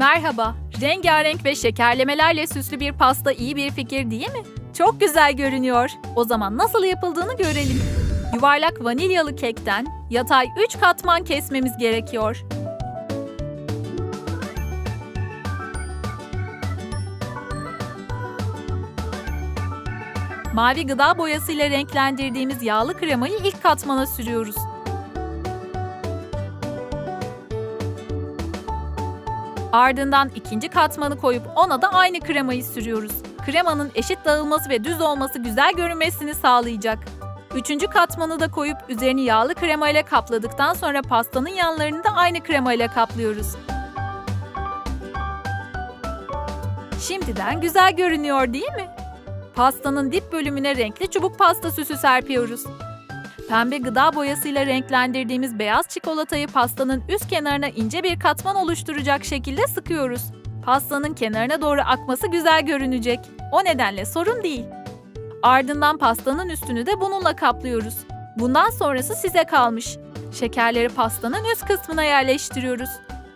Merhaba. Rengarenk ve şekerlemelerle süslü bir pasta iyi bir fikir değil mi? Çok güzel görünüyor. O zaman nasıl yapıldığını görelim. Yuvarlak vanilyalı kekten yatay 3 katman kesmemiz gerekiyor. Mavi gıda boyasıyla renklendirdiğimiz yağlı kremayı ilk katmana sürüyoruz. Ardından ikinci katmanı koyup ona da aynı kremayı sürüyoruz. Kremanın eşit dağılması ve düz olması güzel görünmesini sağlayacak. Üçüncü katmanı da koyup üzerini yağlı krema ile kapladıktan sonra pastanın yanlarını da aynı krema ile kaplıyoruz. Şimdiden güzel görünüyor değil mi? Pastanın dip bölümüne renkli çubuk pasta süsü serpiyoruz. Pembe gıda boyasıyla renklendirdiğimiz beyaz çikolatayı pastanın üst kenarına ince bir katman oluşturacak şekilde sıkıyoruz. Pastanın kenarına doğru akması güzel görünecek. O nedenle sorun değil. Ardından pastanın üstünü de bununla kaplıyoruz. Bundan sonrası size kalmış. Şekerleri pastanın üst kısmına yerleştiriyoruz.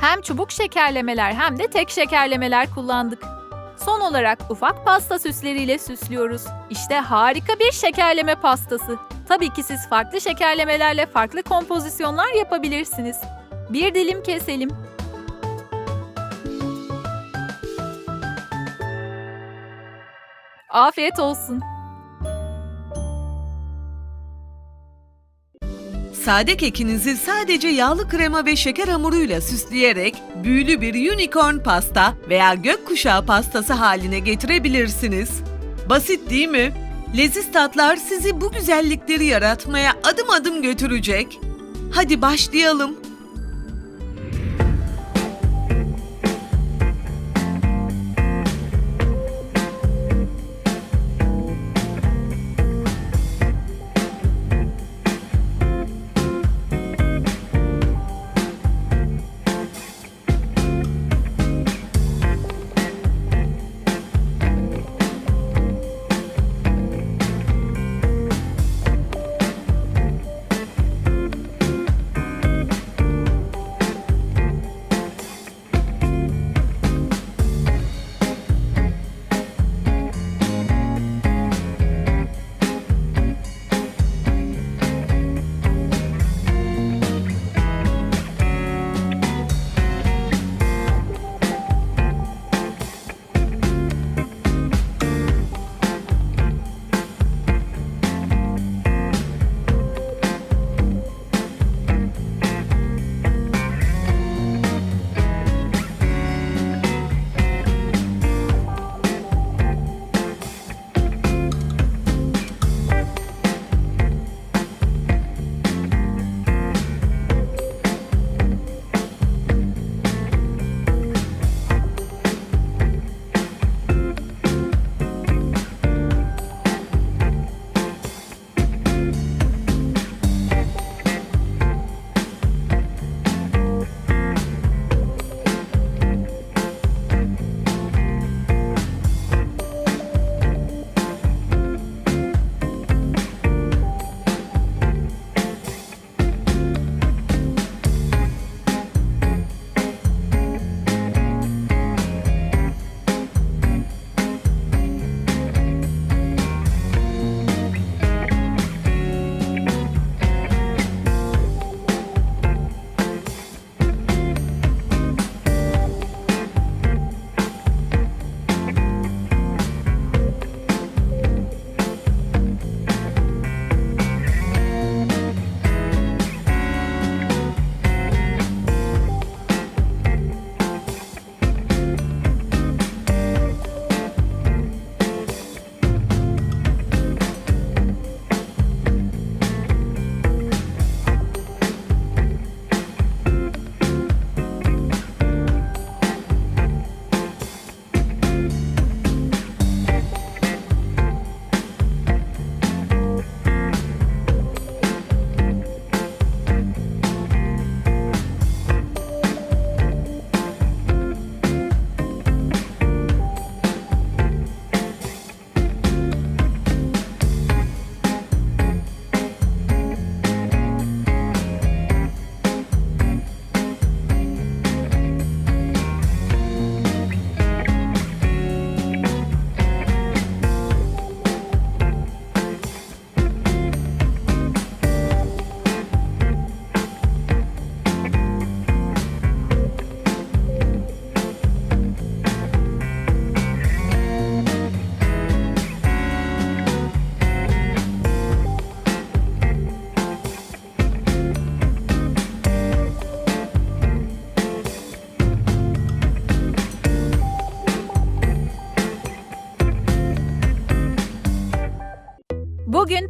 Hem çubuk şekerlemeler hem de tek şekerlemeler kullandık. Son olarak ufak pasta süsleriyle süslüyoruz. İşte harika bir şekerleme pastası. Tabii ki siz farklı şekerlemelerle farklı kompozisyonlar yapabilirsiniz. Bir dilim keselim. Afiyet olsun. Sade kekinizi sadece yağlı krema ve şeker hamuruyla süsleyerek büyülü bir unicorn pasta veya gökkuşağı pastası haline getirebilirsiniz. Basit değil mi? Leziz tatlar sizi bu güzellikleri yaratmaya adım adım götürecek. Hadi başlayalım.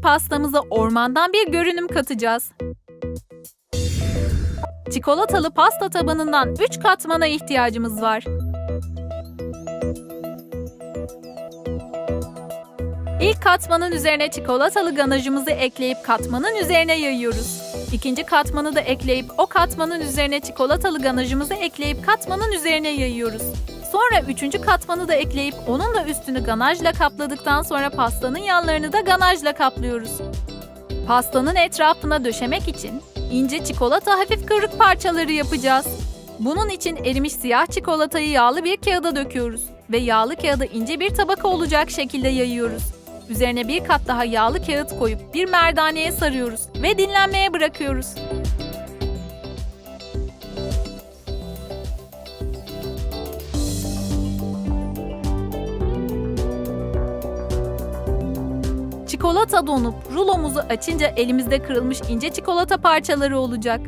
Pastamıza ormandan bir görünüm katacağız. Çikolatalı pasta tabanından 3 katmana ihtiyacımız var. İlk katmanın üzerine çikolatalı ganajımızı ekleyip katmanın üzerine yayıyoruz. İkinci katmanı da ekleyip o katmanın üzerine çikolatalı ganajımızı ekleyip katmanın üzerine yayıyoruz. Sonra üçüncü katmanı da ekleyip onun da üstünü ganajla kapladıktan sonra pastanın yanlarını da ganajla kaplıyoruz. Pastanın etrafına döşemek için ince çikolata hafif kırık parçaları yapacağız. Bunun için erimiş siyah çikolatayı yağlı bir kağıda döküyoruz ve yağlı kağıda ince bir tabaka olacak şekilde yayıyoruz. Üzerine bir kat daha yağlı kağıt koyup bir merdaneye sarıyoruz ve dinlenmeye bırakıyoruz. Çikolata donup rulomuzu açınca elimizde kırılmış ince çikolata parçaları olacak.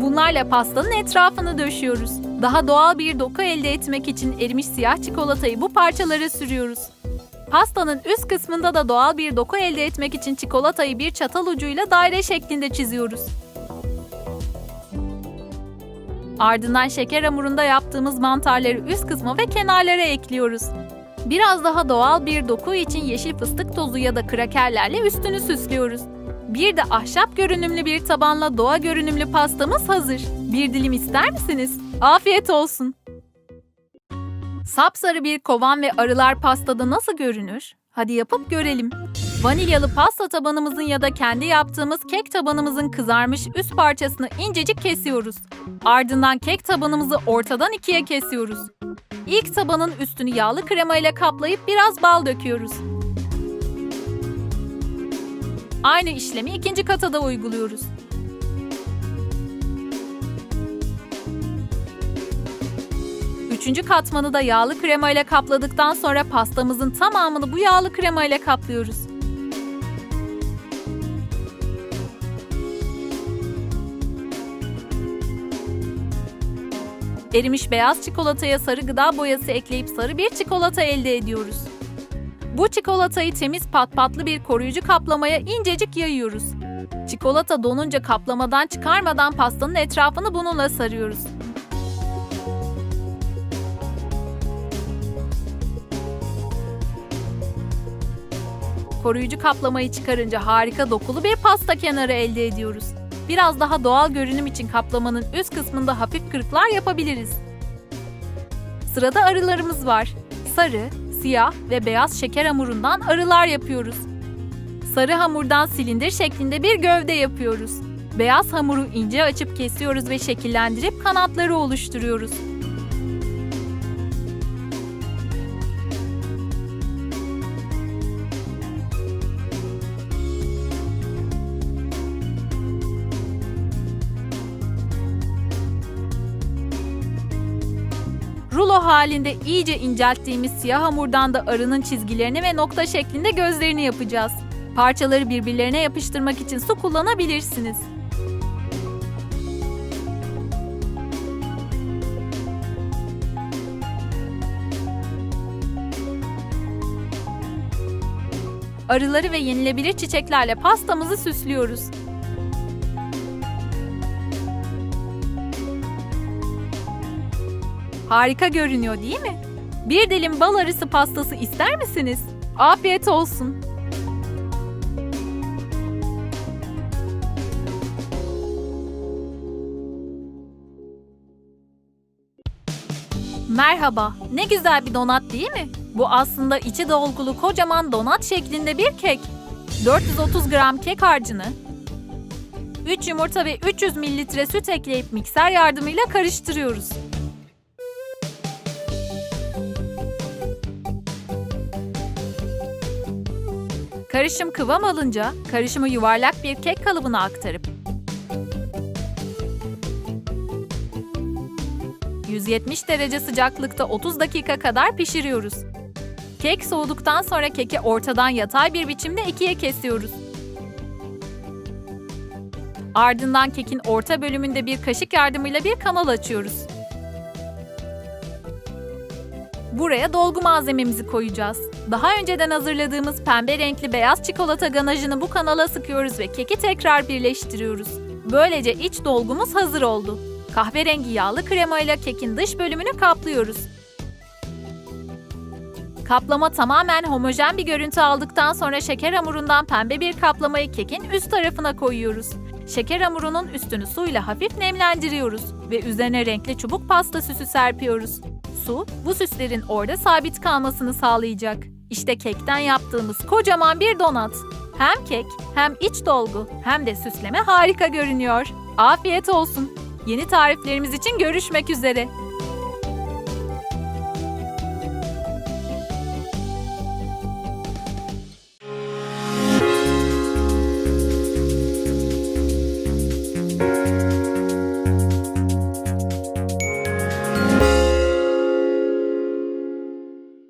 Bunlarla pastanın etrafını döşüyoruz. Daha doğal bir doku elde etmek için erimiş siyah çikolatayı bu parçalara sürüyoruz. Pastanın üst kısmında da doğal bir doku elde etmek için çikolatayı bir çatal ucuyla daire şeklinde çiziyoruz. Ardından şeker hamurunda yaptığımız mantarları üst kısma ve kenarlara ekliyoruz. Biraz daha doğal bir doku için yeşil fıstık tozu ya da krakerlerle üstünü süslüyoruz. Bir de ahşap görünümlü bir tabanla doğa görünümlü pastamız hazır. Bir dilim ister misiniz? Afiyet olsun. Sapsarı bir kovan ve arılar pastada nasıl görünür? Hadi yapıp görelim. Vanilyalı pasta tabanımızın ya da kendi yaptığımız kek tabanımızın kızarmış üst parçasını incecik kesiyoruz. Ardından kek tabanımızı ortadan ikiye kesiyoruz. İlk tabanın üstünü yağlı krema ile kaplayıp biraz bal döküyoruz. Aynı işlemi ikinci kata da uyguluyoruz. Üçüncü katmanı da yağlı krema ile kapladıktan sonra pastamızın tamamını bu yağlı krema ile kaplıyoruz. Erimiş beyaz çikolataya sarı gıda boyası ekleyip sarı bir çikolata elde ediyoruz. Bu çikolatayı temiz patpatlı bir koruyucu kaplamaya incecik yayıyoruz. Çikolata donunca kaplamadan çıkarmadan pastanın etrafını bununla sarıyoruz. Koruyucu kaplamayı çıkarınca harika dokulu bir pasta kenarı elde ediyoruz. Biraz daha doğal görünüm için kaplamanın üst kısmında hafif kırıklar yapabiliriz. Sırada arılarımız var. Sarı, siyah ve beyaz şeker hamurundan arılar yapıyoruz. Sarı hamurdan silindir şeklinde bir gövde yapıyoruz. Beyaz hamuru ince açıp kesiyoruz ve şekillendirip kanatları oluşturuyoruz. Rulo halinde iyice incelttiğimiz siyah hamurdan da arının çizgilerini ve nokta şeklinde gözlerini yapacağız. Parçaları birbirlerine yapıştırmak için su kullanabilirsiniz. Arıları ve yenilebilir çiçeklerle pastamızı süslüyoruz. Harika görünüyor değil mi? Bir dilim bal arısı pastası ister misiniz? Afiyet olsun. Merhaba, ne güzel bir donat değil mi? Bu aslında içi dolgulu kocaman donat şeklinde bir kek. 430 gram kek harcını, 3 yumurta ve 300 mililitre süt ekleyip mikser yardımıyla karıştırıyoruz. Karışım kıvam alınca karışımı yuvarlak bir kek kalıbına aktarıp 170 derece sıcaklıkta 30 dakika kadar pişiriyoruz. Kek soğuduktan sonra keki ortadan yatay bir biçimde ikiye kesiyoruz. Ardından kekin orta bölümünde bir kaşık yardımıyla bir kanal açıyoruz. Buraya dolgu malzememizi koyacağız. Daha önceden hazırladığımız pembe renkli beyaz çikolata ganajını bu kanala sıkıyoruz ve keki tekrar birleştiriyoruz. Böylece iç dolgumuz hazır oldu. Kahverengi yağlı krema ile kekin dış bölümünü kaplıyoruz. Kaplama tamamen homojen bir görüntü aldıktan sonra şeker hamurundan pembe bir kaplamayı kekin üst tarafına koyuyoruz. Şeker hamurunun üstünü suyla hafif nemlendiriyoruz ve üzerine renkli çubuk pasta süsü serpiyoruz. Su, bu süslerin orada sabit kalmasını sağlayacak. İşte kekten yaptığımız kocaman bir donat. Hem kek, hem iç dolgu, hem de süsleme harika görünüyor. Afiyet olsun. Yeni tariflerimiz için görüşmek üzere.